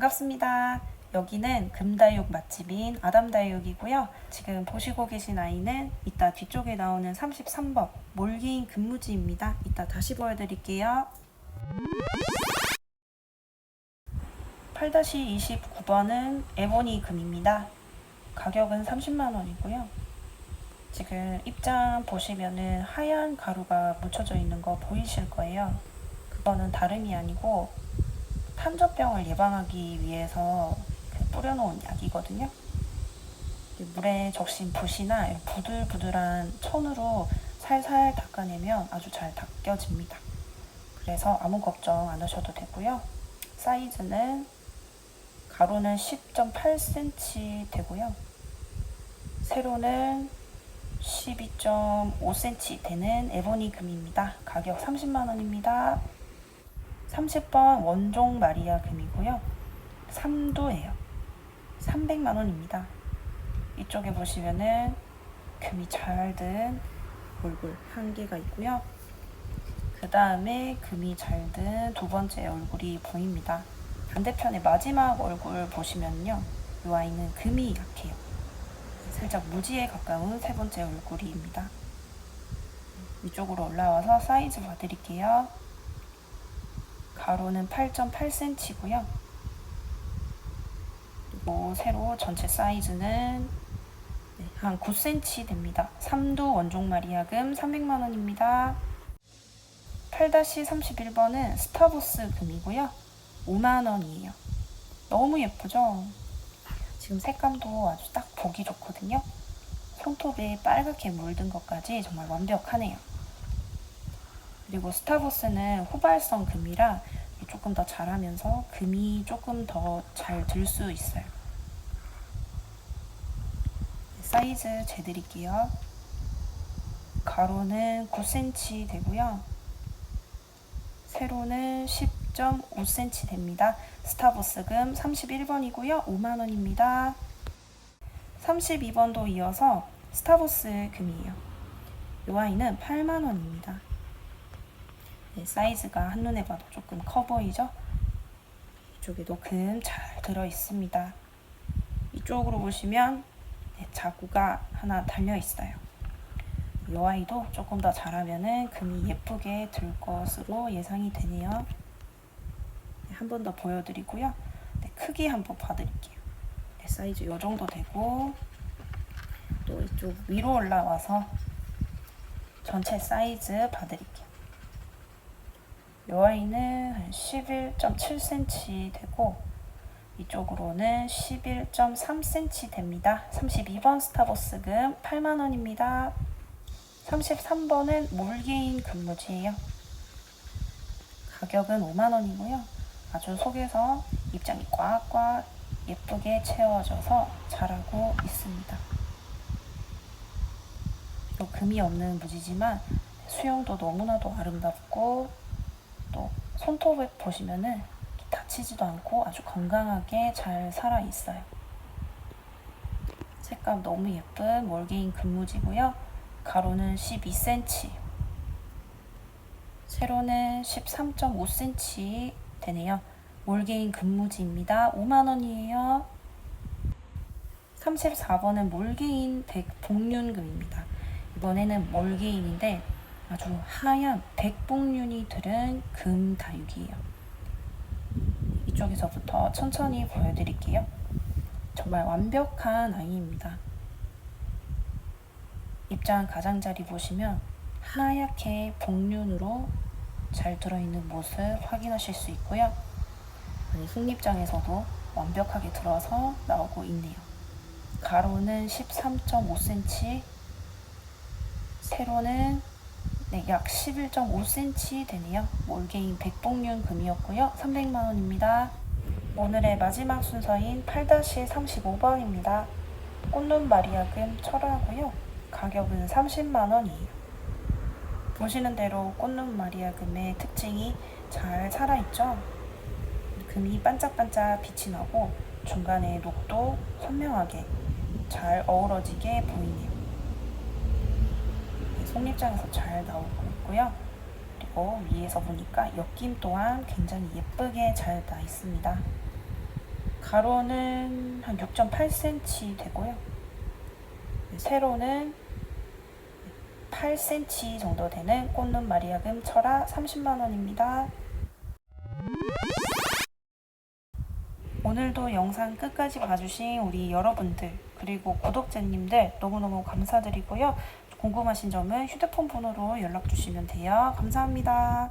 반갑습니다. 여기는 금다육 맛집인 아담다육이고요. 지금 보시고 계신 아이는 이따 뒤쪽에 나오는 33번 몰개인 금무지입니다. 이따 다시 보여드릴게요. 8-29번은 에보니 금입니다. 가격은 30만 원이고요. 지금 입장 보시면은 하얀 가루가 묻혀져 있는 거 보이실 거예요. 그거는 다름이 아니고 탄저병을 예방하기 위해서 그 뿌려놓은 약이거든요. 물에 적신 붓이나 부들부들한 천으로 살살 닦아내면 아주 잘 닦여집니다. 그래서 아무 걱정 안 하셔도 되고요. 사이즈는 가로는 10.8cm 되고요. 세로는 12.5cm 되는 에보니 금입니다. 가격 30만 원입니다. 30번 원종 마리아 금이고요. 3도예요. 300만 원입니다. 이쪽에 보시면은 금이 잘 든 얼굴 한 개가 있고요. 그 다음에 금이 잘 든 두 번째 얼굴이 보입니다. 반대편의 마지막 얼굴 보시면요. 이 아이는 금이 약해요. 살짝 무지에 가까운 세 번째 얼굴입니다. 위쪽으로 올라와서 사이즈 봐드릴게요. 가로는 8.8cm고요. 그리고 세로 전체 사이즈는 네, 한 9cm 됩니다. 3도 원종 마리아금 300만 원입니다. 8-31번은 스타보스 금이고요. 5만 원이에요. 너무 예쁘죠? 지금 색감도 아주 딱 보기 좋거든요. 손톱에 빨갛게 물든 것까지 정말 완벽하네요. 그리고 스타버스는 후발성 금이라 조금 더 자라면서 금이 조금 더 잘 들 수 있어요. 사이즈 재드릴게요. 가로는 9cm 되고요. 세로는 10.5cm 됩니다. 스타버스금 31번이고요. 5만원입니다. 32번도 이어서 스타버스 금이에요. 이 아이는 8만원입니다. 네, 사이즈가 한눈에 봐도 조금 커 보이죠? 이쪽에도 금 잘 들어 있습니다. 이쪽으로 보시면 네, 자구가 하나 달려 있어요. 이 아이도 조금 더 자라면은 금이 예쁘게 들 것으로 예상이 되네요. 네, 한번 더 보여드리고요. 네, 크기 한번 봐드릴게요. 네, 사이즈 이 정도 되고 또 이쪽 위로 올라와서 전체 사이즈 봐드릴게요. 이 아이는 한 11.7cm 되고 이쪽으로는 11.3cm 됩니다. 32번 스타버스금 8만원입니다. 33번은 몰개인 근무지예요. 가격은 5만원이고요. 아주 속에서 입장이 꽉꽉 예쁘게 채워져서 자라고 있습니다. 또 금이 없는 무지지만 수영도 너무나도 아름답고 또 손톱에 보시면은 다치지도 않고 아주 건강하게 잘 살아 있어요. 색감 너무 예쁜 몰개인 금무지고요. 가로는 12cm, 세로는 13.5cm 되네요. 몰개인 금무지입니다. 5만원이에요. 34번은 몰개인 백복륜금입니다. 이번에는 몰개인인데 아주 하얀 백복륜이 들은 금 다육이에요. 이쪽에서부터 천천히 보여드릴게요. 정말 완벽한 아이입니다. 입장 가장자리 보시면 하얗게 복륜으로 잘 들어있는 모습 확인하실 수 있고요. 아니, 속립장에서도 완벽하게 들어서 나오고 있네요. 가로는 13.5cm, 세로는 네, 약 11.5cm 되네요. 몰개인 백복륜 금이었고요. 300만원입니다. 오늘의 마지막 순서인 8-35번입니다. 꽃눈 마리아금 철화고요. 가격은 30만원이에요. 보시는 대로 꽃눈 마리아금의 특징이 잘 살아있죠? 금이 반짝반짝 빛이 나고 중간에 녹도 선명하게 잘 어우러지게 보이네요. 속립장에서 잘 나오고 있고요. 그리고 위에서 보니까 엮임 또한 굉장히 예쁘게 잘 나 있습니다. 가로는 한 6.8cm 되고요. 네, 세로는 8cm 정도 되는 꽃눈 마리아금 철화 30만 원입니다. 오늘도 영상 끝까지 봐주신 우리 여러분들 그리고 구독자님들 너무너무 감사드리고요. 궁금하신 점은 휴대폰 번호로 연락 주시면 돼요. 감사합니다.